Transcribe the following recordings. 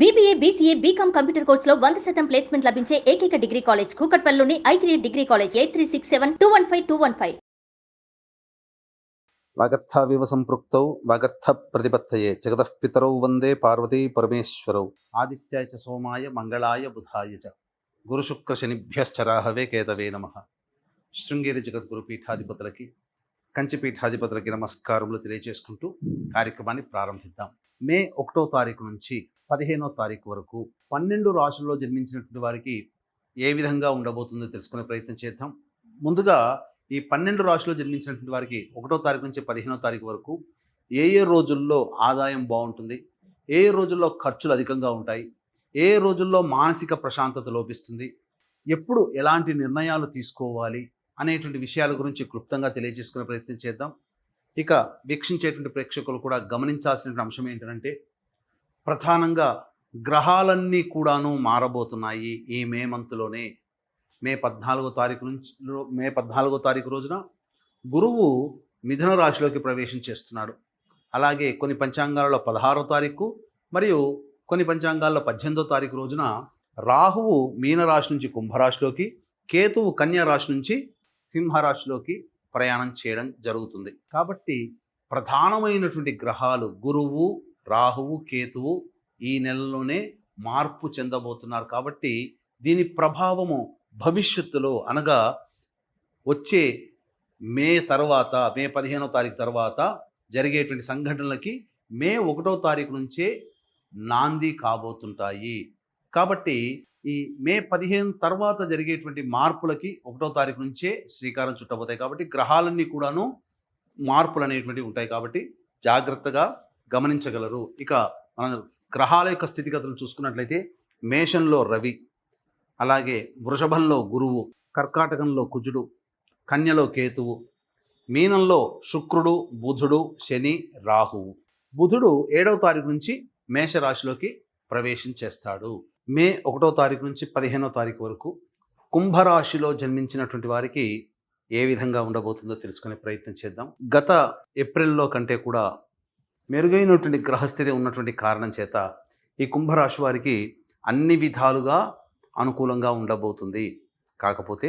BBA BCA BCom computer కోర్సులో వంద శాతం ప్లేస్మెంట్ లభించే ఏకైక degree college కూకట్పల్లిలోని I three degree college eight three six seven two one five two one five వాగర్థావివ సంపృక్తౌ వాగర్థ ప్రతిపత్తయే జగతః పితరౌ వందే పార్వతీ పరమేశ్వరౌ. ఆదిత్యాయ చ సోమాయ మంగళాయ బుధాయ చ. గురుశుక్ర శనిభ్యశ్చరాహవే కేతవే నమ. శృంగేరి జగద్గురు పీఠాధిపతులకి కంచి పీఠాధిపతులకి నమస్కారములు తెలియజేసుకుంటూ కార్యక్రమాన్ని ప్రారంభిద్దాం. మే ఒకటో తారీఖు నుంచి పదిహేనో తారీఖు వరకు పన్నెండు రాశుల్లో జన్మించినటువంటి వారికి ఏ విధంగా ఉండబోతుందో తెలుసుకునే ప్రయత్నం చేద్దాం. ముందుగా ఈ పన్నెండు రాశుల్లో జన్మించినటువంటి వారికి ఒకటో తారీఖు నుంచి పదిహేనో తారీఖు వరకు ఏ ఏ రోజుల్లో ఆదాయం బాగుంటుంది? ఏ ఏ రోజుల్లో ఖర్చులు అధికంగా ఉంటాయి? ఏ రోజుల్లో మానసిక ప్రశాంతత లోపిస్తుంది? ఎప్పుడు ఎలాంటి నిర్ణయాలు తీసుకోవాలి అనేటువంటి విషయాల గురించి క్లుప్తంగా తెలియజేసుకునే ప్రయత్నం చేద్దాం. ఇక వీక్షించేటువంటి ప్రేక్షకులు కూడా గమనించాల్సిన అంశం ఏంటంటే ప్రధానంగా గ్రహాలన్నీ కూడాను మారబోతున్నాయి ఈ మే మంత్లోనే. మే పద్నాలుగో తారీఖు నుంచి మే పద్నాలుగో తారీఖు రోజున గురువు మిథున రాశిలోకి ప్రవేశం చేస్తున్నాడు. అలాగే కొన్ని పంచాంగాలలో పదహారో తారీఖు మరియు కొన్ని పంచాంగాల్లో పద్దెనిమిదో తారీఖు రోజున రాహువు మీనరాశి నుంచి కుంభరాశిలోకి కేతువు కన్యా రాశి నుంచి సింహరాశిలోకి ప్రయాణం చేయడం జరుగుతుంది. కాబట్టి ప్రధానమైనటువంటి గ్రహాలు గురువు రాహువు కేతువు ఈ నెలలోనే మార్పు చెందబోతున్నారు కాబట్టి దీని ప్రభావము భవిష్యత్తులో అనగా వచ్చే మే తర్వాత మే పదిహేనో తారీఖు తర్వాత జరిగేటువంటి సంఘటనలకి మే ఒకటో తారీఖు నుంచే నాంది కాబోతుంటాయి. కాబట్టి ఈ మే పదిహేను తర్వాత జరిగేటువంటి మార్పులకి ఒకటో తారీఖు నుంచే శ్రీకారం చుట్టబోతాయి. కాబట్టి గ్రహాలన్నీ కూడాను మార్పులు అనేటువంటివి ఉంటాయి కాబట్టి జాగ్రత్తగా గమనించగలరు. ఇక మన గ్రహాల యొక్క స్థితిగతులు చూసుకున్నట్లయితే మేషంలో రవి అలాగే వృషభంలో గురువు కర్కాటకంలో కుజుడు కన్యలో కేతువు మీనంలో శుక్రుడు బుధుడు శని రాహువు. బుధుడు ఏడవ తారీఖు నుంచి మేషరాశిలోకి ప్రవేశం చేస్తాడు మే ఒకటో తారీఖు నుంచి పదిహేనో తారీఖు వరకు కుంభరాశిలో జన్మించినటువంటి వారికి ఏ విధంగా ఉండబోతుందో తెలుసుకునే ప్రయత్నం చేద్దాం. గత ఏప్రిల్లో కంటే కూడా మెరుగైనటువంటి గ్రహస్థితి ఉన్నటువంటి కారణం చేత ఈ కుంభరాశి వారికి అన్ని విధాలుగా అనుకూలంగా ఉండబోతుంది. కాకపోతే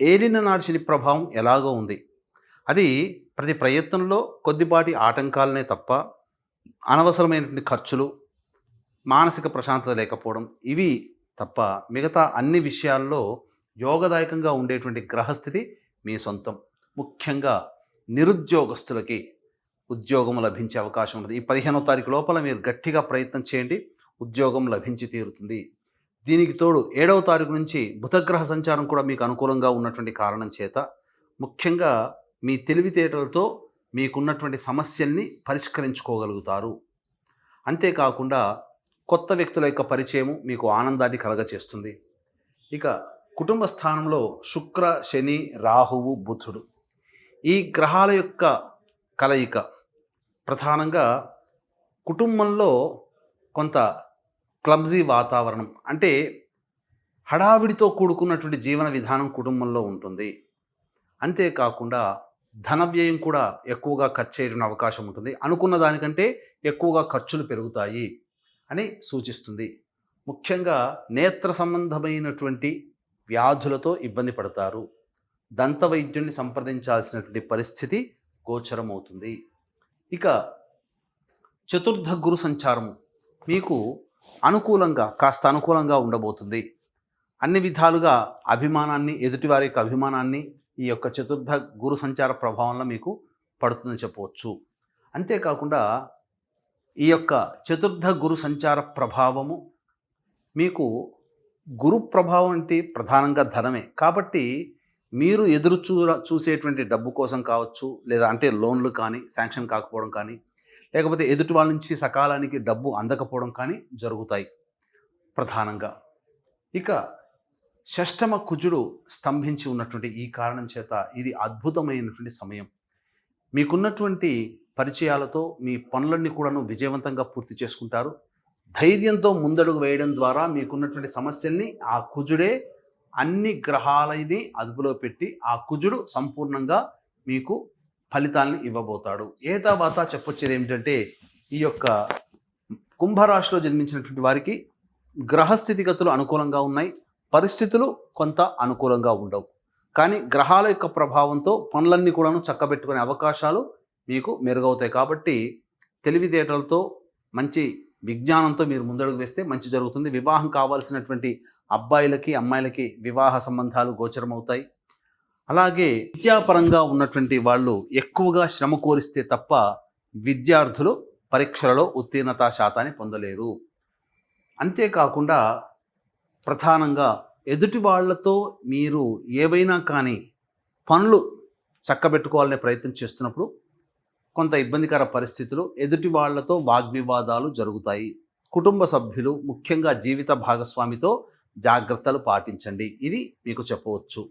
ఏలిన నాటి శని ప్రభావం ఎలాగో ఉంది. అది ప్రతి ప్రయత్నంలో కొద్దిపాటి ఆటంకాలనే తప్ప అనవసరమైనటువంటి ఖర్చులు మానసిక ప్రశాంతత లేకపోవడం ఇవి తప్ప మిగతా అన్ని విషయాల్లో యోగదాయకంగా ఉండేటువంటి గ్రహస్థితి మీ సొంతం. ముఖ్యంగా నిరుద్యోగస్తులకి ఉద్యోగం లభించే అవకాశం ఉంటుంది ఈ పదిహేనో తారీఖు లోపల మీరు గట్టిగా ప్రయత్నం చేయండి. ఉద్యోగం లభించి తీరుతుంది. దీనికి తోడు ఏడవ తారీఖు నుంచి బుధగ్రహ సంచారం కూడా మీకు అనుకూలంగా ఉన్నటువంటి కారణం చేత ముఖ్యంగా మీ తెలివితేటలతో మీకున్నటువంటి సమస్యల్ని పరిష్కరించుకోగలుగుతారు. అంతేకాకుండా కొత్త వ్యక్తుల యొక్క పరిచయము మీకు ఆనందాన్ని కలగచేస్తుంది. ఇక కుటుంబ స్థానంలో శుక్ర శని రాహువు బుధుడు ఈ గ్రహాల యొక్క కలయిక ప్రధానంగా కుటుంబంలో కొంత క్లబ్జీ వాతావరణం అంటే హడావిడితో కూడుకున్నటువంటి జీవన విధానం కుటుంబంలో ఉంటుంది. అంతేకాకుండా ధన వ్యయం కూడా ఎక్కువగా ఖర్చు చేయడం అవకాశం ఉంటుంది. అనుకున్న దానికంటే ఎక్కువగా ఖర్చులు పెరుగుతాయి అని సూచిస్తుంది. ముఖ్యంగా నేత్ర సంబంధమైనటువంటి వ్యాధులతో ఇబ్బంది పడతారు. దంత వైద్యుడిని సంప్రదించాల్సినటువంటి పరిస్థితి గోచరమవుతుంది. ఇక చతుర్థ గురు సంచారము మీకు అనుకూలంగా కాస్త అనుకూలంగా ఉండబోతుంది. అన్ని విధాలుగా అభిమానాన్ని ఎదుటివారి యొక్క అభిమానాన్ని ఈ యొక్క చతుర్థ గురు సంచార ప్రభావంలో మీకు పడుతుందని చెప్పవచ్చు. అంతేకాకుండా ఈ యొక్క చతుర్థ గురు సంచార ప్రభావము మీకు గురు ప్రభావం అంటే ప్రధానంగా ధనమే. కాబట్టి మీరు ఎదురు చూ చూసేటువంటి డబ్బు కోసం కావచ్చు లేదా అంటే లోన్లు కానీ శాంక్షన్ కాకపోవడం కానీ లేకపోతే ఎదుటి వాళ్ళ నుంచి సకాలానికి డబ్బు అందకపోవడం కానీ జరుగుతాయి ప్రధానంగా. ఇక షష్టమ కుజుడు స్తంభించి ఉన్నటువంటి ఈ కారణం చేత ఇది అద్భుతమైనటువంటి సమయం. మీకున్నటువంటి పరిచయాలతో మీ పనులన్నీ కూడాను విజయవంతంగా పూర్తి చేసుకుంటారు. ధైర్యంతో ముందడుగు వేయడం ద్వారా మీకున్నటువంటి సమస్యల్ని ఆ కుజుడే అన్ని గ్రహాలని అదుపులో పెట్టి ఆ కుజుడు సంపూర్ణంగా మీకు ఫలితాలను ఇవ్వబోతాడు. ఏ తర్వాత చెప్పొచ్చేది ఏమిటంటే ఈ యొక్క కుంభరాశిలో జన్మించినటువంటి వారికి గ్రహస్థితిగతులు అనుకూలంగా ఉన్నాయి పరిస్థితులు కొంత అనుకూలంగా ఉండవు. కానీ గ్రహాల యొక్క ప్రభావంతో పనులన్నీ కూడాను చక్కబెట్టుకునే అవకాశాలు మీకు మెరుగవుతాయి కాబట్టి తెలివితేటలతో మంచి విజ్ఞానంతో మీరు ముందడుగు వేస్తే మంచి జరుగుతుంది. వివాహం కావాల్సినటువంటి అబ్బాయిలకి అమ్మాయిలకి వివాహ సంబంధాలు గోచరమవుతాయి. అలాగే విద్యాపరంగా ఉన్నటువంటి వాళ్ళు ఎక్కువగా శ్రమ కోరిస్తే తప్ప విద్యార్థులు పరీక్షలలో ఉత్తీర్ణత శాతాన్ని పొందలేరు. అంతేకాకుండా ప్రధానంగా ఎదుటి వాళ్ళతో మీరు ఏవైనా కానీ పనులు చక్కబెట్టుకోవాలనే ప్రయత్నం చేస్తున్నప్పుడు కొంత ఇబ్బందికర పరిస్థితులు ఎదుటి వాళ్ళతో వాగ్వివాదాలు జరుగుతాయి. కుటుంబ సభ్యులు ముఖ్యంగా జీవిత భాగస్వామితో జాగ్రత్తలు పాటించండి. ఇది మీకు చెప్పవచ్చు.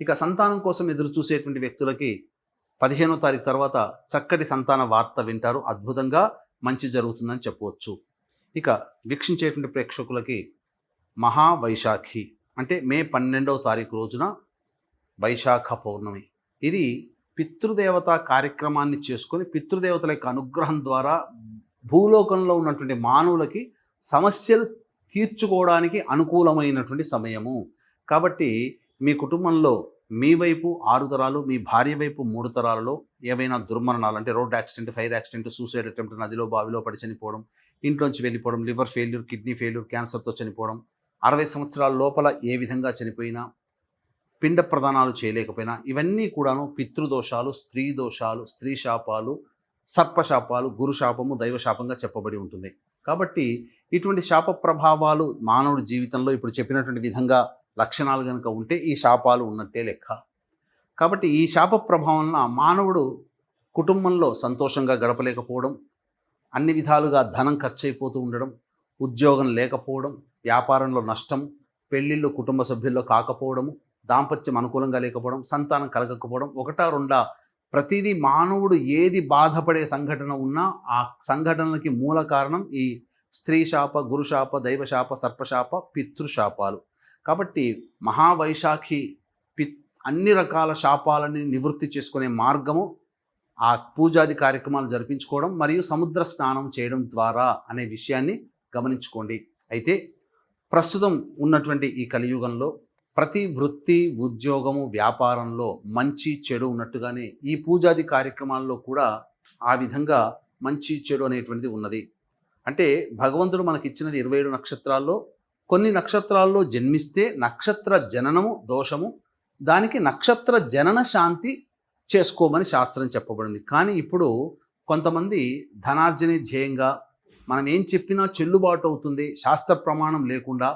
ఇక సంతానం కోసం ఎదురు చూసేటువంటి వ్యక్తులకి పదిహేనో తారీఖు తర్వాత చక్కటి సంతాన వార్త వింటారు. అద్భుతంగా మంచి జరుగుతుందని చెప్పవచ్చు. ఇక వీక్షించేటువంటి ప్రేక్షకులకి మహావైశాఖి అంటే మే పన్నెండవ తారీఖు రోజున వైశాఖ పౌర్ణమి. ఇది పితృదేవత కార్యక్రమాన్ని చేసుకొని పితృదేవతల యొక్క అనుగ్రహం ద్వారా భూలోకంలో ఉన్నటువంటి మానవులకి సమస్యలు తీర్చుకోవడానికి అనుకూలమైనటువంటి సమయము. కాబట్టి మీ కుటుంబంలో మీ వైపు ఆరు తరాలు మీ భార్య వైపు మూడు తరాలలో ఏవైనా దుర్మరణాలు అంటే road accident fire accident suicide attempt నదిలో బావిలో పడి చనిపోవడం ఇంట్లోంచి వెళ్ళిపోవడం లివర్ ఫెయిల్యూర్ కిడ్నీ ఫెయిల్యూర్ క్యాన్సర్తో చనిపోవడం అరవై సంవత్సరాల లోపల ఏ విధంగా చనిపోయినా పిండ ప్రదానాలు చేయలేకపోయినా ఇవన్నీ కూడాను పితృదోషాలు స్త్రీ దోషాలు స్త్రీ శాపాలు సర్పశాపాలు గురు శాపము దైవశాపంగా చెప్పబడి ఉంటుంది. కాబట్టి ఇటువంటి శాప ప్రభావాలు మానవుడి జీవితంలో ఇప్పుడు చెప్పినటువంటి విధంగా లక్షణాలు కనుక ఉంటే ఈ శాపాలు ఉన్నట్టే లెక్క. కాబట్టి ఈ శాప ప్రభావం మానవుడు కుటుంబంలో సంతోషంగా గడపలేకపోవడం అన్ని విధాలుగా ధనం ఖర్చు అయిపోతూ ఉండడం ఉద్యోగం లేకపోవడం వ్యాపారంలో నష్టం పెళ్ళిళ్ళు కుటుంబ సభ్యుల్లో కాకపోవడము దాంపత్యం అనుకూలంగా లేకపోవడం సంతానం కలగకపోవడం ఒకటా రెండా ప్రతిదీ మానవుడు ఏది బాధపడే సంఘటన ఉన్నా ఆ సంఘటనలకి మూల కారణం ఈ స్త్రీ శాప గురుశాప దైవశాప సర్పశాప పితృశాపాలు. కాబట్టి మహావైశాఖి పి అన్ని రకాల శాపాలని నివృత్తి చేసుకునే మార్గము ఆ పూజాది కార్యక్రమాలు జరిపించుకోవడం మరియు సముద్ర స్నానం చేయడం ద్వారా అనే విషయాన్ని గమనించుకోండి. అయితే ప్రస్తుతం ఉన్నటువంటి ఈ కలియుగంలో ప్రతి వృత్తి ఉద్యోగము వ్యాపారంలో మంచి చెడు ఉన్నట్టుగానే ఈ పూజాది కార్యక్రమాల్లో కూడా ఆ విధంగా మంచి చెడు అనేటువంటిది ఉన్నది. అంటే భగవంతుడు మనకి ఇచ్చినది ఇరవై ఏడు నక్షత్రాల్లో కొన్ని నక్షత్రాల్లో జన్మిస్తే నక్షత్ర జననము దోషము దానికి నక్షత్ర జనన శాంతి చేసుకోమని శాస్త్రం చెప్పబడింది. కానీ ఇప్పుడు కొంతమంది ధనార్జనే ధ్యేయంగా మనం ఏం చెప్పినా చెల్లుబాటు అవుతుంది శాస్త్ర ప్రమాణం లేకుండా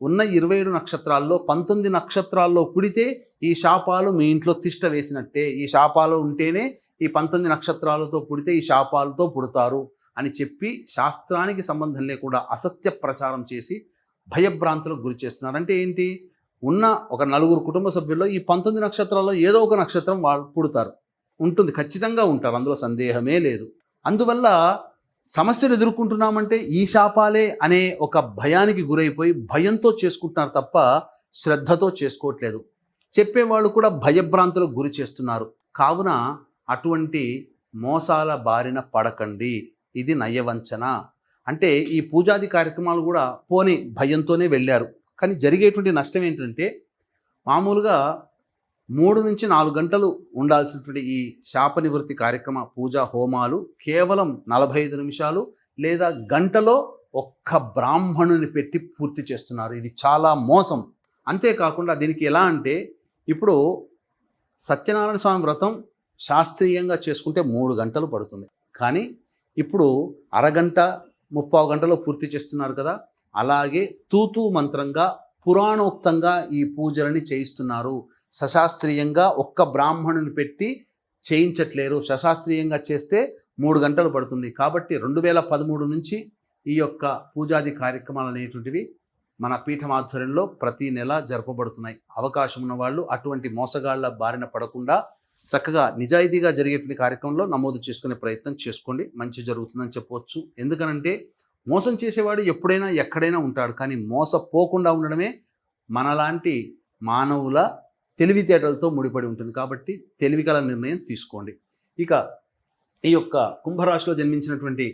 ఉన్న ఇరవై ఏడు నక్షత్రాల్లో పంతొమ్మిది నక్షత్రాల్లో పుడితే ఈ శాపాలు మీ ఇంట్లో తిష్ట వేసినట్టే. ఈ శాపాలు ఉంటేనే ఈ పంతొమ్మిది నక్షత్రాలతో పుడితే ఈ శాపాలతో పుడతారు. అని చెప్పి శాస్త్రానికి సంబంధం లేకుండా అసత్య ప్రచారం చేసి భయభ్రాంతులకు గురి చేస్తున్నారు. అంటే ఏంటి? ఉన్న ఒక నలుగురు కుటుంబ సభ్యుల్లో ఈ పంతొమ్మిది నక్షత్రాల్లో ఏదో ఒక నక్షత్రం వాళ్ళు పుడతారు. ఉంటుంది. ఖచ్చితంగా ఉంటారు. అందులో సందేహమే లేదు. అందువల్ల సమస్యలు ఎదుర్కొంటున్నామంటే ఈ శాపాలే అనే ఒక భయానికి గురైపోయి భయంతో చేసుకుంటున్నారు తప్ప శ్రద్ధతో చేసుకోవట్లేదు. చెప్పేవాళ్ళు కూడా భయభ్రాంతులకు గురి చేస్తున్నారు. కావున అటువంటి మోసాల బారిన పడకండి. ఇది నయవంచన. అంటే ఈ పూజాది కార్యక్రమాలు కూడా పోని భయంతోనే వెళ్ళారు. కానీ జరిగేటువంటి నష్టం ఏంటంటే మామూలుగా మూడు నుంచి నాలుగు గంటలు ఉండాల్సినటువంటి ఈ శాప నివృత్తి కార్యక్రమ పూజా హోమాలు కేవలం నలభై ఐదు నిమిషాలు లేదా గంటలో ఒక్క బ్రాహ్మణుని పెట్టి పూర్తి చేస్తున్నారు. ఇది చాలా మోసం. అంతేకాకుండా దీనికి ఎలా అంటే ఇప్పుడు సత్యనారాయణ స్వామి వ్రతం శాస్త్రీయంగా చేసుకుంటే మూడు గంటలు పడుతుంది. కానీ ఇప్పుడు అరగంట ముప్పావు గంటలో పూర్తి చేస్తున్నారు కదా? అలాగే తూతూ మంత్రంగా పురాణోక్తంగా ఈ పూజలని చేయిస్తున్నారు. సశాస్త్రీయంగా ఒక్క బ్రాహ్మణుని పెట్టి చేయించట్లేరు. సశాస్త్రీయంగా చేస్తే మూడు గంటలు పడుతుంది. కాబట్టి రెండు వేల పదమూడు నుంచి ఈ యొక్క పూజాది కార్యక్రమాలు అనేటువంటివి మన పీఠం ఆధ్వర్యంలో ప్రతి నెల జరపబడుతున్నాయి. అవకాశం ఉన్న వాళ్ళు అటువంటి మోసగాళ్ళ బారిన పడకుండా చక్కగా నిజాయితీగా జరిగేటువంటి కార్యక్రమంలో నమోదు చేసుకునే ప్రయత్నం చేసుకోండి. మంచి జరుగుతుందని చెప్పవచ్చు. ఎందుకనంటే మోసం చేసేవాడు ఎప్పుడైనా ఎక్కడైనా ఉంటాడు. కానీ మోసపోకుండా ఉండడమే మనలాంటి మానవుల తెలివితేటలతో ముడిపడి ఉంటుంది. కాబట్టి తెలివికల నిర్ణయం తీసుకోండి. ఇక ఈ యొక్క కుంభరాశిలో జన్మించినటువంటి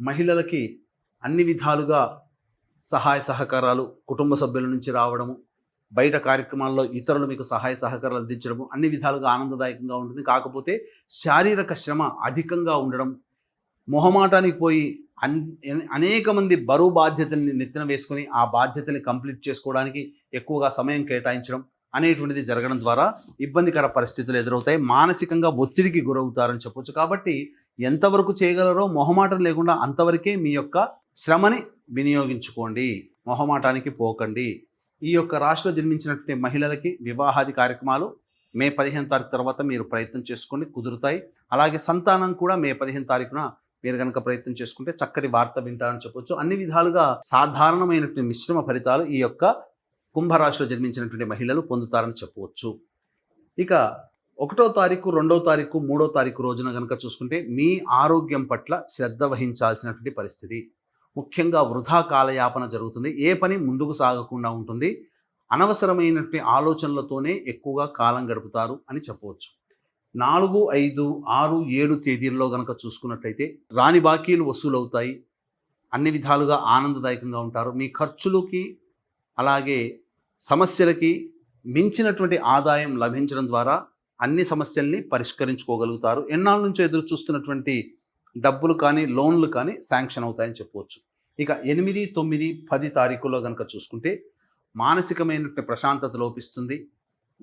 మహిళలకి అన్ని విధాలుగా సహాయ సహకారాలు కుటుంబ సభ్యుల నుంచి రావడము బయట కార్యక్రమాల్లో ఇతరులు మీకు సహాయ సహకారాలు అందించడము అన్ని విధాలుగా ఆనందదాయకంగా ఉంటుంది. కాకపోతే శారీరక శ్రమ అధికంగా ఉండడం మొహమాటానికి పోయి అన్ అనేక మంది బరువు బాధ్యతల్ని నెత్తిన వేసుకొని ఆ బాధ్యతని కంప్లీట్ చేసుకోవడానికి ఎక్కువగా సమయం కేటాయించడం అనేటువంటిది జరగడం ద్వారా ఇబ్బందికర పరిస్థితులు ఎదురవుతాయి. మానసికంగా ఒత్తిడికి గురవుతారని చెప్పొచ్చు. కాబట్టి ఎంతవరకు చేయగలరో మొహమాటం లేకుండా అంతవరకే మీ యొక్క శ్రమని వినియోగించుకోండి. మొహమాటానికి పోకండి. ఈ యొక్క రాశిలో జన్మించినటువంటి మహిళలకి వివాహాది కార్యక్రమాలు మే పదిహేను తారీఖు తర్వాత మీరు ప్రయత్నం చేసుకొని కుదురుతాయి. అలాగే సంతానం కూడా మే పదిహేను తారీఖున మీరు కనుక ప్రయత్నం చేసుకుంటే చక్కటి వార్త వింటారని చెప్పొచ్చు. అన్ని విధాలుగా సాధారణమైనటువంటి మిశ్రమ ఫలితాలు ఈ యొక్క కుంభరాశిలో జన్మించినటువంటి మహిళలు పొందుతారని చెప్పవచ్చు ఇక ఒకటో తారీఖు రెండో తారీఖు మూడో తారీఖు రోజున కనుక చూసుకుంటే మీ ఆరోగ్యం పట్ల శ్రద్ధ వహించాల్సినటువంటి పరిస్థితి. ముఖ్యంగా వృధా కాలయాపన జరుగుతుంది. ఏ పని ముందుకు సాగకుండా ఉంటుంది. అనవసరమైనటువంటి ఆలోచనలతోనే ఎక్కువగా కాలం గడుపుతారు అని చెప్పవచ్చు. నాలుగు ఐదు ఆరు ఏడు తేదీల్లో కనుక చూసుకున్నట్లయితే రాని బాకీలు వసూలవుతాయి. అన్ని విధాలుగా ఆనందదాయకంగా ఉంటారు. మీ ఖర్చులకి అలాగే సమస్యలకి మించినటువంటి ఆదాయం లభించడం ద్వారా అన్ని సమస్యల్ని పరిష్కరించుకోగలుగుతారు. ఎన్నాళ్ళ నుంచో ఎదురు చూస్తున్నటువంటి డబ్బులు కానీ లోన్లు కానీ శాంక్షన్ అవుతాయని చెప్పవచ్చు. ఇక ఎనిమిది తొమ్మిది పది తారీఖుల్లో కనుక చూసుకుంటే మానసికమైనటువంటి ప్రశాంతత లోపిస్తుంది.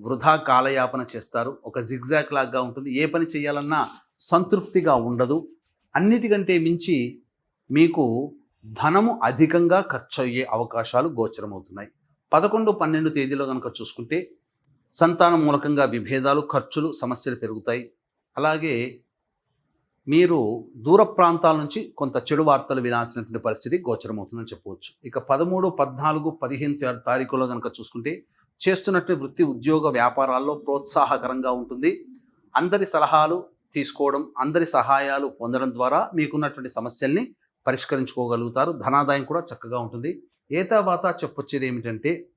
వృధా కాలయాపన చేస్తారు. ఒక జిగ్జాక్ లాగా ఉంటుంది. ఏ పని చేయాలన్నా సంతృప్తిగా ఉండదు. అన్నిటికంటే మించి మీకు ధనము అధికంగా ఖర్చు అయ్యే అవకాశాలు గోచరమవుతున్నాయి. పదకొండు పన్నెండు తేదీలో కనుక చూసుకుంటే సంతానం మూలకంగా విభేదాలు ఖర్చులు సమస్యలు పెరుగుతాయి. అలాగే మీరు దూర ప్రాంతాల నుంచి కొంత చెడు వార్తలు వినాల్సినటువంటి పరిస్థితి గోచరమవుతుందని చెప్పవచ్చు. ఇక పదమూడు పద్నాలుగు పదిహేను తారీఖులో కనుక చూసుకుంటే చేస్తున్నట్టు వృత్తి ఉద్యోగ వ్యాపారాల్లో ప్రోత్సాహకరంగా ఉంటుంది. అందరి సలహాలు తీసుకోవడం అందరి సహాయాలు పొందడం ద్వారా మీకున్నటువంటి సమస్యల్ని పరిష్కరించుకోగలుగుతారు. ధనాదాయం కూడా చక్కగా ఉంటుంది. ఏ చెప్పొచ్చేది ఏమిటంటే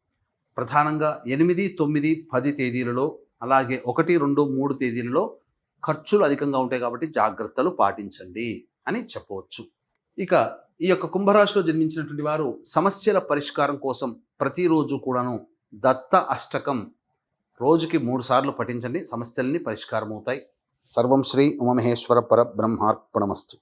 ప్రధానంగా ఎనిమిది తొమ్మిది పది తేదీలలో అలాగే ఒకటి రెండు మూడు తేదీలలో ఖర్చులు అధికంగా ఉంటాయి కాబట్టి జాగ్రత్తలు పాటించండి అని చెప్పవచ్చు. ఇక ఈ యొక్క కుంభరాశిలో జన్మించినటువంటి వారు సమస్యల పరిష్కారం కోసం ప్రతిరోజు కూడాను దత్త అష్టకం రోజుకి మూడు సార్లు పఠించండి. సమస్యలన్నీ పరిష్కారం అవుతాయి సర్వం శ్రీ ఉమమహేశ్వర పరబ్రహ్మార్పణమస్తు